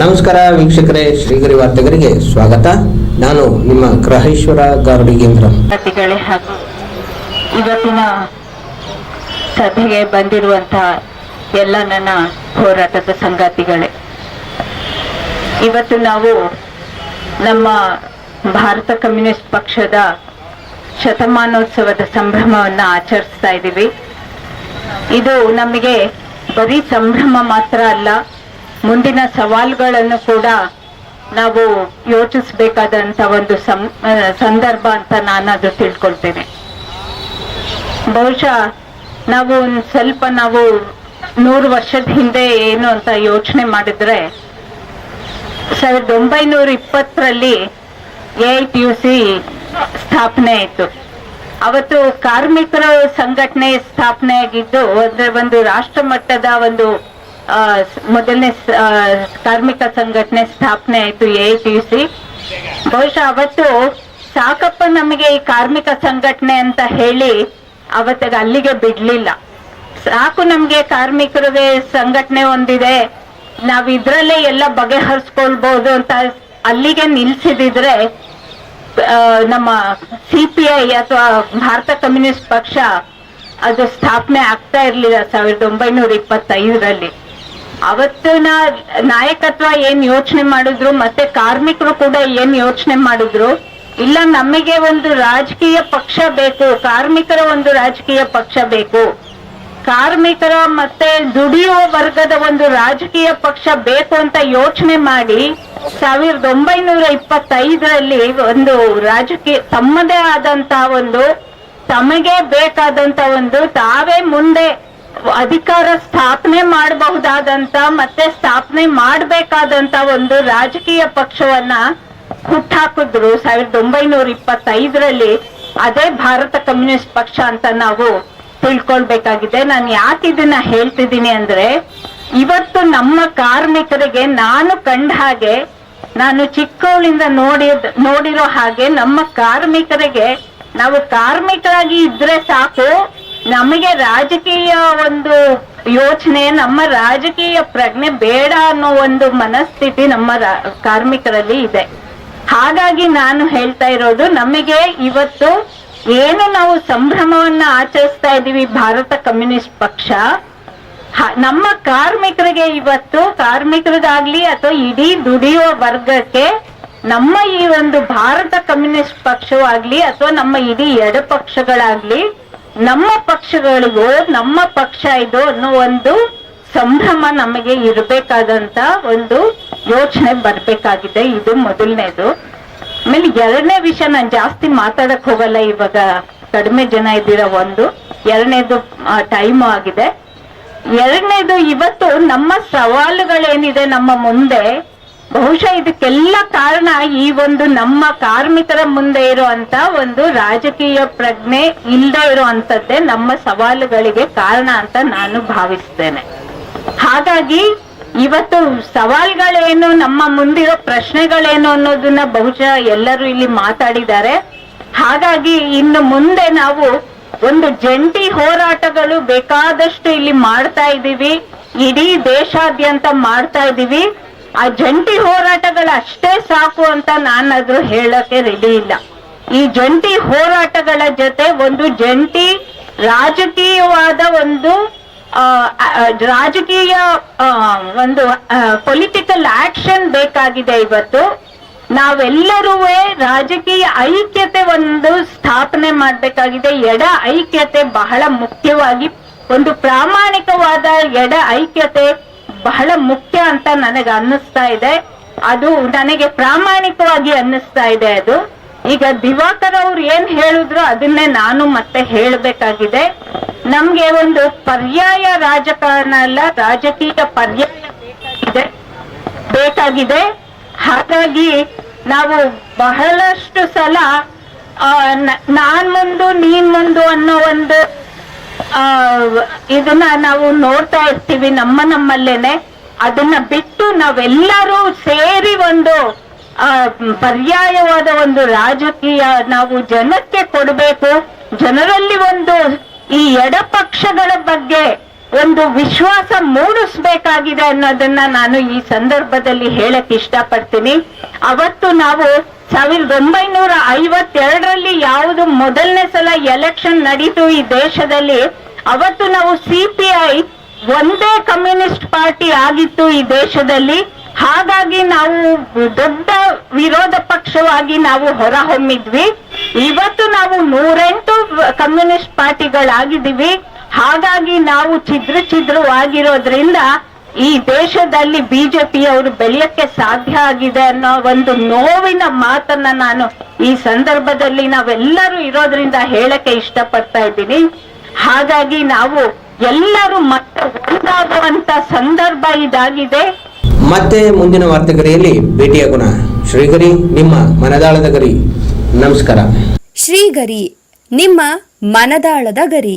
ನಮಸ್ಕಾರ ವೀಕ್ಷಕರೇ, ಶ್ರೀಗರಿ ವಾರ್ತೆಗರಿಗೆ ಸ್ವಾಗತ. ನಾನು ನಿಮ್ಮ ಗ್ರಹೇಶ್ವರ ಗಾರುಡಿಗೇಂದ್ರ ಹಾಗೂ ಇವತ್ತಿನ ಸಭೆಗೆ ಬಂದಿರುವಂತಹ ಎಲ್ಲ ನನ್ನ ಹೋರಾಟದ ಸಂಗಾತಿಗಳೇ. ಇವತ್ತು ನಾವು ನಮ್ಮ ಭಾರತ ಕಮ್ಯುನಿಸ್ಟ್ ಪಕ್ಷದ ಶತಮಾನೋತ್ಸವದ ಸಂಭ್ರಮವನ್ನು ಆಚರಿಸ್ತಾ ಇದ್ದೀವಿ. ಇದು ನಮಗೆ ಬರೀ ಸಂಭ್ರಮ ಮಾತ್ರ ಅಲ್ಲ ಮುಂದಿನ ಸವಾಲುಗಳನ್ನು ಕೂಡ ನಾವು ಯೋಚಿಸಬೇಕಾದಂತ ಒಂದು ಸಂದರ್ಭ ಅಂತ ನಾನು ಅದು ತಿಳ್ಕೊಳ್ತೇನೆ. ಬಹುಶಃ ನಾವು ಒಂದ್ ಸ್ವಲ್ಪ ನಾವು ನೂರು ವರ್ಷದ ಹಿಂದೆ ಏನು ಅಂತ ಯೋಚನೆ ಮಾಡಿದ್ರೆ, ಸಾವಿರದ ಒಂಬೈನೂರ ಇಪ್ಪತ್ತರಲ್ಲಿ A I T U C ಸ್ಥಾಪನೆ ಆಯಿತು. ಅವತ್ತು ಕಾರ್ಮಿಕರ ಸಂಘಟನೆ ಸ್ಥಾಪನೆ ಆಗಿದ್ದು, ಅಂದ್ರೆ ಒಂದು ರಾಷ್ಟ್ರ ಮಟ್ಟದ ಒಂದು ಮೊದಲನೇ ಕಾರ್ಮಿಕ ಸಂಘಟನೆ ಸ್ಥಾಪನೆ ಆಯಿತು ಎ ಟಿ ಸಿ. ಬಹುಶಃ ಅವತ್ತು ಸಾಕಪ್ಪ ನಮಗೆ ಈ ಕಾರ್ಮಿಕ ಸಂಘಟನೆ ಅಂತ ಹೇಳಿ ಅವತ್ತಿಗೆ ಅಲ್ಲಿಗೆ ಬಿಡ್ಲಿಲ್ಲ. ಸಾಕು ನಮ್ಗೆ ಕಾರ್ಮಿಕರಿಗೆ ಸಂಘಟನೆ ಒಂದಿದೆ. ನಾವ್ ಇದ್ರಲ್ಲೇ ಎಲ್ಲ ಬಗೆಹರಿಸ್ಕೊಳ್ಬಹುದು ಅಂತ ಅಲ್ಲಿಗೆ ನಿಲ್ಸಿದಿದ್ರೆ ನಮ್ಮ ಸಿ ಪಿ ಐ ಅಥವಾ ಭಾರತ ಕಮ್ಯುನಿಸ್ಟ್ ಪಕ್ಷ ಅದು ಸ್ಥಾಪನೆ ಆಗ್ತಾ ಇರ್ಲಿಲ್ಲ ಸಾವಿರದ ಒಂಬೈನೂರ ಇಪ್ಪತ್ತೈದರಲ್ಲಿ. ಅವತ್ತಿನ ನಾಯಕತ್ವ ಏನ್ ಯೋಚನೆ ಮಾಡಿದ್ರು, ಮತ್ತೆ ಕಾರ್ಮಿಕರು ಕೂಡ ಏನ್ ಯೋಚನೆ ಮಾಡಿದ್ರು? ಇಲ್ಲ, ನಮಗೆ ಒಂದು ರಾಜಕೀಯ ಪಕ್ಷ ಬೇಕು, ಕಾರ್ಮಿಕರ ಒಂದು ರಾಜಕೀಯ ಪಕ್ಷ ಬೇಕು. ಕಾರ್ಮಿಕರ ಮತ್ತೆ ದುಡಿಯುವ ವರ್ಗದ ಒಂದು ರಾಜಕೀಯ ಪಕ್ಷ ಬೇಕು ಅಂತ ಯೋಚನೆ ಮಾಡಿ, ಸಾವಿರದ ಒಂಬೈನೂರ ಇಪ್ಪತ್ತೈದರಲ್ಲಿ ಒಂದು ರಾಜಕೀಯ, ತಮ್ಮದೇ ಆದಂತ ಒಂದು, ತಮಗೆ ಬೇಕಾದಂತ ಒಂದು, ತಾವೇ ಮುಂದೆ ಅಧಿಕಾರ ಸ್ಥಾಪನೆ ಮಾಡಬಹುದಾದಂತ ಮತ್ತೆ ಸ್ಥಾಪನೆ ಮಾಡಬೇಕಾದಂತ ಒಂದು ರಾಜಕೀಯ ಪಕ್ಷವನ್ನ ಹುಟ್ಟಾಕಿದ್ರು ಸಾವಿರದ ಒಂಬೈನೂರ ಇಪ್ಪತ್ತೈದರಲ್ಲಿ ಅದೇ ಭಾರತ ಕಮ್ಯುನಿಸ್ಟ್ ಪಕ್ಷ ಅಂತ ನಾವು ತಿಳ್ಕೊಳ್ಬೇಕಾಗಿದೆ. ನಾನು ಯಾಕೆ ಇದನ್ನ ಹೇಳ್ತಿದ್ದೀನಿ ಅಂದ್ರೆ, ಇವತ್ತು ನಮ್ಮ ಕಾರ್ಮಿಕರಿಗೆ ನಾನು ಕಂಡ ಹಾಗೆ, ನಾನು ಚಿಕ್ಕವಳಿಂದ ನೋಡಿ ನೋಡಿರೋ ಹಾಗೆ ನಮ್ಮ ಕಾರ್ಮಿಕರಿಗೆ, ನಾವು ಕಾರ್ಮಿಕರಾಗಿ ಇದ್ರೆ ಸಾಕು ನಮಗೆ ರಾಜಕೀಯ ಒಂದು ಯೋಚನೆ, ನಮ್ಮ ರಾಜಕೀಯ ಪ್ರಜ್ಞೆ ಬೇಡ ಅನ್ನೋ ಒಂದು ಮನಸ್ಥಿತಿ ನಮ್ಮ ಕಾರ್ಮಿಕರಲ್ಲಿ ಇದೆ. ಹಾಗಾಗಿ ನಾನು ಹೇಳ್ತಾ ಇರೋದು, ನಮಗೆ ಇವತ್ತು ಏನು ನಾವು ಸಂಭ್ರಮವನ್ನ ಆಚರಿಸ್ತಾ ಇದ್ದೀವಿ ಭಾರತ ಕಮ್ಯುನಿಸ್ಟ್ ಪಕ್ಷ ನಮ್ಮ ಕಾರ್ಮಿಕರಿಗೆ ಇವತ್ತು ಕಾರ್ಮಿಕರಿಗಾಗ್ಲಿ ಅಥವಾ ಇಡೀ ದುಡಿಯುವ ವರ್ಗಕ್ಕೆ ನಮ್ಮ ಈ ಒಂದು ಭಾರತ ಕಮ್ಯುನಿಸ್ಟ್ ಪಕ್ಷವಾಗ್ಲಿ ಅಥವಾ ನಮ್ಮ ಇಡೀ ಎಡ ಪಕ್ಷಗಳಾಗ್ಲಿ ನಮ್ಮ ಪಕ್ಷಗಳಿಗೂ, ನಮ್ಮ ಪಕ್ಷ ಇದು ಅನ್ನೋ ಒಂದು ಸಂಭ್ರಮ ನಮಗೆ ಇರಬೇಕಾದಂತ ಒಂದು ಯೋಚನೆ ಬರ್ಬೇಕಾಗಿದೆ. ಇದು ಮೊದಲನೇದು. ಆಮೇಲೆ ಎರಡನೇ ವಿಷಯ ನಾನು ಜಾಸ್ತಿ ಮಾತಾಡಕ್ ಹೋಗಲ್ಲ, ಇವಾಗ ಕಡಿಮೆ ಜನ ಇದ್ದೀರಾ ಒಂದು. ಎರಡನೇದು ಟೈಮ್ ಆಗಿದೆ. ಎರಡನೇದು, ಇವತ್ತು ನಮ್ಮ ಸವಾಲುಗಳೇನಿದೆ ನಮ್ಮ ಮುಂದೆ ಬಹುಶಃ ಇದಕ್ಕೆಲ್ಲ ಕಾರಣ ಈ ಒಂದು ನಮ್ಮ ಕಾರ್ಮಿಕರ ಮುಂದೆ ಇರುವಂತ ಒಂದು ರಾಜಕೀಯ ಪ್ರಜ್ಞೆ ಇಲ್ಲದೆ ಇರುವಂತದ್ದೇ ನಮ್ಮ ಸವಾಲುಗಳಿಗೆ ಕಾರಣ ಅಂತ ನಾನು ಭಾವಿಸ್ತೇನೆ. ಹಾಗಾಗಿ ಇವತ್ತು ಸವಾಲ್ಗಳೇನು, ನಮ್ಮ ಮುಂದಿರೋ ಪ್ರಶ್ನೆಗಳೇನು ಅನ್ನೋದನ್ನ ಬಹುಶಃ ಎಲ್ಲರೂ ಇಲ್ಲಿ ಮಾತಾಡಿದ್ದಾರೆ. ಹಾಗಾಗಿ ಇನ್ನು ಮುಂದೆ ನಾವು ಒಂದು ಜಂಟಿ ಹೋರಾಟಗಳು ಬೇಕಾದಷ್ಟು ಇಲ್ಲಿ ಮಾಡ್ತಾ ಇದ್ದೀವಿ. ಇಡೀ ದೇಶಾದ್ಯಂತ ಮಾಡ್ತಾ ಇದ್ದೀವಿ. ಆ ಜಂಟಿ ಹೋರಾಟಗಳಷ್ಟೇ ಸಾಕು ಅಂತ ನಾನಾದ್ರೂ ಹೇಳಕ್ಕೆ ರೆಡಿ ಇಲ್ಲ. ಈ ಜಂಟಿ ಹೋರಾಟಗಳ ಜೊತೆ ಒಂದು ಜಂಟಿ ರಾಜಕೀಯವಾದ ಒಂದು ರಾಜಕೀಯ ಒಂದು ಪೊಲಿಟಿಕಲ್ ಆಕ್ಷನ್ ಬೇಕಾಗಿದೆ ಇವತ್ತು. ನಾವೆಲ್ಲರೂ ರಾಜಕೀಯ ಐಕ್ಯತೆ ಒಂದು ಸ್ಥಾಪನೆ ಮಾಡಬೇಕಾಗಿದೆ. ಎಡ ಐಕ್ಯತೆ ಬಹಳ ಮುಖ್ಯವಾಗಿ ಒಂದು ಪ್ರಾಮಾಣಿಕವಾದ ಎಡ ಐಕ್ಯತೆ ಬಹಳ ಮುಖ್ಯ ಅಂತ ನನಗೆ ಅನ್ನಿಸ್ತಾ ಇದೆ. ಅದು ನನಗೆ ಪ್ರಾಮಾಣಿಕವಾಗಿ ಅನ್ನಿಸ್ತಾ ಇದೆ ಅದು. ಈಗ ದಿವಾಕರ್ ಅವ್ರು ಏನ್ ಹೇಳಿದ್ರು ಅದನ್ನೇ ನಾನು ಮತ್ತೆ ಹೇಳಬೇಕಾಗಿದೆ. ನಮ್ಗೆ ಒಂದು ಪರ್ಯಾಯ ರಾಜಕಾರಣ ಅಲ್ಲ, ರಾಜಕೀಯ ಪರ್ಯಾಯ ಬೇಕಾಗಿದೆ. ಬೇಕಾಗಿದೆ. ಹಾಗಾಗಿ ನಾವು ಬಹಳಷ್ಟು ಸಲ ನಾನ್ ಮುಂದು ನೀನ್ ಮುಂದು ಅನ್ನೋ ಒಂದು ಇದನ್ನ ನಾವು ನೋಡ್ತಾ ಇರ್ತೀವಿ ನಮ್ಮ ನಮ್ಮಲ್ಲೇನೆ. ಅದನ್ನ ಬಿಟ್ಟು ನಾವೆಲ್ಲರೂ ಸೇರಿ ಒಂದು ಪರ್ಯಾಯವಾದ ಒಂದು ರಾಜಕೀಯ ನಾವು ಜನಕ್ಕೆ ಕೊಡಬೇಕು. ಜನರಲ್ಲಿ ಒಂದು ಈ ಎಡಪಕ್ಷಗಳ ಬಗ್ಗೆ ಒಂದು ವಿಶ್ವಾಸ ಮೂಡಿಸ್ಬೇಕಾಗಿದೆ ಅನ್ನೋದನ್ನ ನಾನು ಈ ಸಂದರ್ಭದಲ್ಲಿ ಹೇಳಕ್ ಇಷ್ಟಪಡ್ತೀನಿ. ಅವತ್ತು ನಾವು ಸಾವಿರದ ಒಂಬೈನೂರ ಐವತ್ತೆರಡರಲ್ಲಿ ಯಾವುದು ಮೊದಲನೇ ಸಲ ಎಲೆಕ್ಷನ್ ನಡೀತು ಈ ದೇಶದಲ್ಲಿ, ಅವತ್ತು ನಾವು ಸಿಪಿಐ ಒಂದೇ ಕಮ್ಯುನಿಸ್ಟ್ ಪಾರ್ಟಿ ಆಗಿತ್ತು ಈ ದೇಶದಲ್ಲಿ. ಹಾಗಾಗಿ ನಾವು ದೊಡ್ಡ ವಿರೋಧ ಪಕ್ಷವಾಗಿ ನಾವು ಹೊರಹೊಮ್ಮಿದ್ವಿ. ಇವತ್ತು ನಾವು ನೂರೆಂಟು ಕಮ್ಯುನಿಸ್ಟ್ ಪಾರ್ಟಿಗಳಾಗಿದ್ದೀವಿ. ಹಾಗಾಗಿ ನಾವು ಛಿದ್ರ ಛಿದ್ರವಾಗಿರೋದ್ರಿಂದ ಈ ದೇಶದಲ್ಲಿ ಬಿಜೆಪಿ ಅವರು ಬೆಳೆಯಕ್ಕೆ ಸಾಧ್ಯ ಆಗಿದೆ ಅನ್ನೋ ಒಂದು ನೋವಿನ ಮಾತನ್ನ ನಾನು ಈ ಸಂದರ್ಭದಲ್ಲಿ ನಾವೆಲ್ಲರೂ ಇರೋದ್ರಿಂದ ಹೇಳಕ್ಕೆ ಇಷ್ಟಪಡ್ತಾ ಇದ್ದೀನಿ. ಹಾಗಾಗಿ ನಾವು ಎಲ್ಲರೂ ಮತ್ತೆ ಒಂದಾಗುವಂತ ಸಂದರ್ಭ ಇದಾಗಿದೆ. ಮತ್ತೆ ಮುಂದಿನ ವಾರ್ತೆಗರಿಯಲ್ಲಿ ಭೇಟಿಯಾಗೋಣ ಶ್ರೀಗರಿ ನಿಮ್ಮ ಮನದಾಳದ ಗರಿ. ನಮಸ್ಕಾರ. ಶ್ರೀಗರಿ ನಿಮ್ಮ ಮನದಾಳದ ಗರಿ.